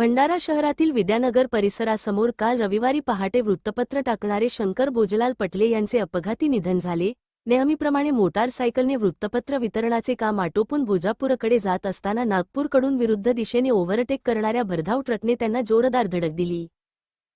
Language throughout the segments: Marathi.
भंडारा शहरातील विद्यानगर परिसरासमोर काल रविवारी पहाटे वृत्तपत्र टाकणारे शंकर भोजलाल पटले यांचे अपघाती निधन झाले. नेहमीप्रमाणे मोटारसायकलने वृत्तपत्र वितरणाचे काम आटोपून भोजापूरकडे जात असताना नागपूरकडून विरुद्ध दिशेने ओव्हरटेक करणाऱ्या भरधाव ट्रकने त्यांना जोरदार धडक दिली.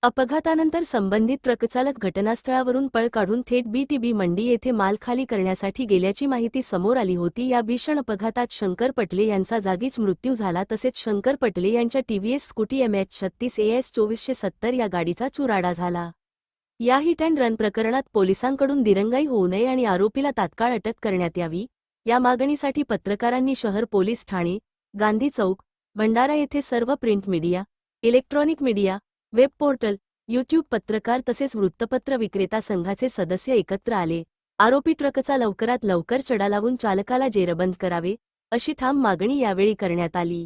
अपघातानंतर संबंधित ट्रकचालक घटनास्थळावरून पळ काढून थेट बीटीबी मंडी येथे माल खाली करण्यासाठी गेल्याची माहिती समोर आली होती. या भीषण अपघातात शंकर पटले यांचा जागीच मृत्यू झाला. तसेच शंकर पटले यांच्या टीव्हीएस स्कूटी एमएच छत्तीस एएस चोवीसशे सत्तर या गाडीचा चुराडा झाला. या हिट अँड रन प्रकरणात पोलिसांकडून दिरंगाई होऊ नये आणि आरोपीला तात्काळ अटक करण्यात यावी. या मागणीसाठी पत्रकारांनी शहर पोलीस ठाणे गांधी चौक भंडारा येथे सर्व print media electronic media web portal YouTube पत्रकार तसेच वृत्तपत्र विक्रेता संघाचे सदस्य एकत्र आले. आरोपी ट्रकचा लवकरात लवकर चढा लावून चालकाला जेरबंद करावे अशी ठाम मागणी यावेळी करण्यात आली.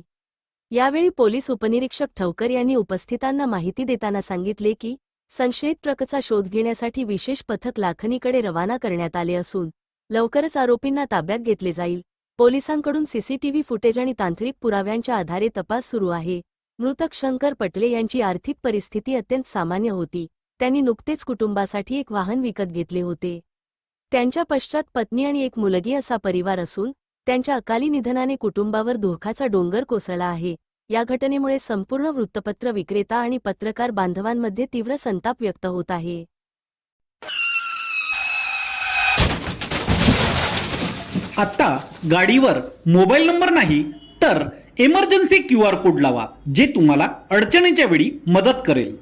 यावेळी पोलीस उपनिरीक्षक ठवकर यांनी उपस्थितांना माहिती देताना सांगितले की संशयित ट्रकचा शोध घेण्यासाठी विशेष पथक लाखनीकडे रवाना करण्यात आले असून लवकरच आरोपींना ताब्यात घेतले जाईल. पोलिसांकडून सीसीटीव्ही फुटेज आणि तांत्रिक पुराव्यांच्या आधारे तपास सुरू आहे. मृतक शंकर पटले यांची आर्थिक परिस्थिती अत्यंत सामान्य होती. त्यांनी नुकतेच कुटुंबासाठी एक वाहन विकत घेतले होते. त्यांच्या पश्चात पत्नी आणि एक मुलगी असा परिवार असून त्यांच्या अकाली निधनाने कुटुंबावर धोकाचा डोंगर कोसळला आहे. या घटनेमुळे संपूर्ण वृत्तपत्र विक्रेता आणि पत्रकार बांधवांमध्ये तीव्र संताप व्यक्त होत आहे. आता गाडीवर मोबाईल नंबर नाही तर इमर्जन्सी क्यू आर कोड लावा जे तुम्हाला अडचणीच्या वेळी मदत करेल.